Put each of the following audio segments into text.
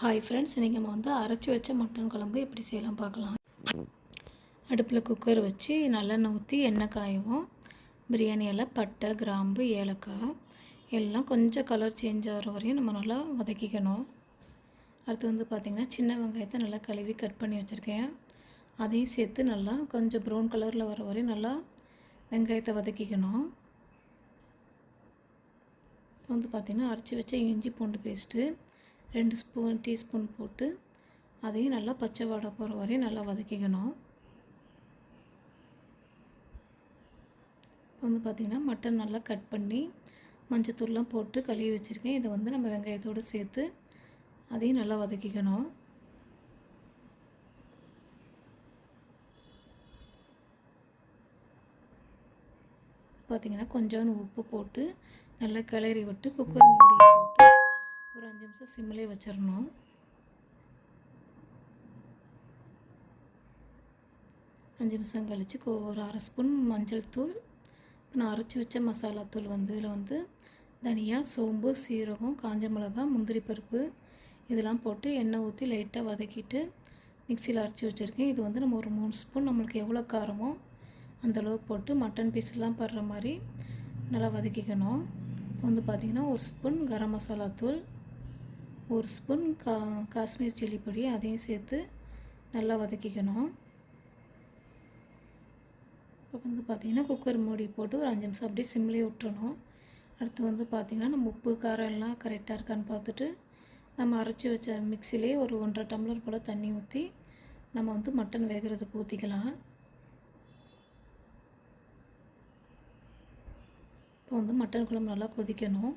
Hi friends இன்றைக்கி நம்ம வந்து அரைச்சி வச்ச மட்டன் குழம்பு எப்படி செய்யலாம் பார்க்கலாம். அடுப்பில் குக்கர் வச்சு நல்லெண்ணெய் ஊற்றி எண்ணெய் காயவும். பிரியாணி எல்லாம் பட்டை கிராம்பு ஏலக்காய் எல்லாம் கொஞ்சம் கலர் சேஞ்ச் ஆகிற வரையும் நம்ம நல்லா வதக்கிக்கணும். அடுத்து வந்து பார்த்திங்கன்னா சின்ன வெங்காயத்தை நல்லா கழுவி கட் பண்ணி வச்சுருக்கேன். அதையும் சேர்த்து நல்லா கொஞ்சம் ப்ரௌன் கலரில் வர வரையும் நல்லா வெங்காயத்தை வதக்கிக்கணும். வந்து பார்த்திங்கன்னா அரைச்சி வச்ச இஞ்சி பூண்டு பேஸ்ட்டு ரெண்டு ஸ்பூன் டீஸ்பூன் போட்டு அதையும் நல்லா பச்சை வாடை போகிற வரையும் நல்லா வதக்கிக்கணும். இப்போ வந்து பார்த்திங்கன்னா மட்டன் நல்லா கட் பண்ணி மஞ்சத்தூள்லாம் போட்டு கழுவி வச்சுருக்கேன். இதை வந்து நம்ம வெங்காயத்தோடு சேர்த்து அதையும் நல்லா வதக்கிக்கணும். பார்த்திங்கன்னா கொஞ்சோண்டு உப்பு போட்டு நல்லா கிளறி விட்டு குக்கர் மூடி நிமிஷம் சிம்மிலே வச்சிடணும் அஞ்சு நிமிஷம் கழித்து ஒரு அரை ஸ்பூன் மஞ்சள் தூள். இப்போ நான் அரைச்சி வச்ச மசாலா தூள் வந்து இதில் வந்து தனியாக சோம்பு சீரகம் காஞ்ச மிளகா முந்திரி பருப்பு இதெல்லாம் போட்டு எண்ணெய் ஊற்றி லைட்டாக வதக்கிட்டு மிக்சியில் அரைச்சி வச்சுருக்கேன். இது வந்து நம்ம ஒரு மூணு ஸ்பூன் நம்மளுக்கு எவ்வளோ காரமோ அந்தளவு போட்டு மட்டன் பீஸ்லாம் படுற மாதிரி நல்லா வதக்கிக்கணும். இப்போ வந்து பார்த்திங்கன்னா ஒரு ஸ்பூன் கரம் மசாலா தூள் ஒரு ஸ்பூன் கா காஷ்மீர் சில்லி பொடி அதையும் சேர்த்து நல்லா வதக்கிக்கணும். இப்போ வந்து பார்த்திங்கன்னா குக்கர் மூடி போட்டு ஒரு அஞ்சு நிமிஷம் அப்படியே சிம்லேயே விட்டுறணும். அடுத்து வந்து பார்த்திங்கன்னா நம்ம உப்பு காரம் எல்லாம் கரெக்டாக இருக்கான்னு பார்த்துட்டு நம்ம அரைச்சி வச்ச மிக்சிலே ஒரு ஒன்றரை டம்ளர் போல் தண்ணி ஊற்றி நம்ம வந்து மட்டன் வேகிறதுக்கு ஊற்றிக்கலாம் இப்போ வந்து மட்டன் குழம்பு நல்லா கொதிக்கணும்.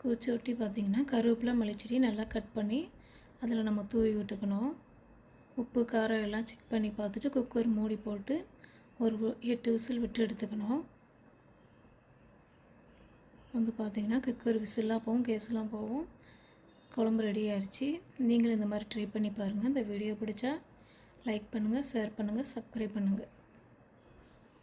கொதிச்சு ஒட்டி பார்த்திங்கன்னா கருவேப்பிலை மல்லிச்செடி நல்லா கட் பண்ணி அதில் நம்ம தூவி விட்டுக்கணும். உப்பு காரம் எல்லாம் செக் பண்ணி பார்த்துட்டு குக்கர் மூடி போட்டு ஒரு எட்டு விசில் விட்டு எடுத்துக்கணும். வந்து பார்த்திங்கன்னா குக்கர் விசில்லாம் போகும் கேஸ்லாம் போகும். குழம்பு ரெடி ஆயிடுச்சு நீங்களும் இந்த மாதிரி ட்ரை பண்ணி பாருங்கள் இந்த வீடியோ பிடிச்சா லைக் பண்ணுங்கள் ஷேர் பண்ணுங்கள் சப்ஸ்கிரைப் பண்ணுங்கள்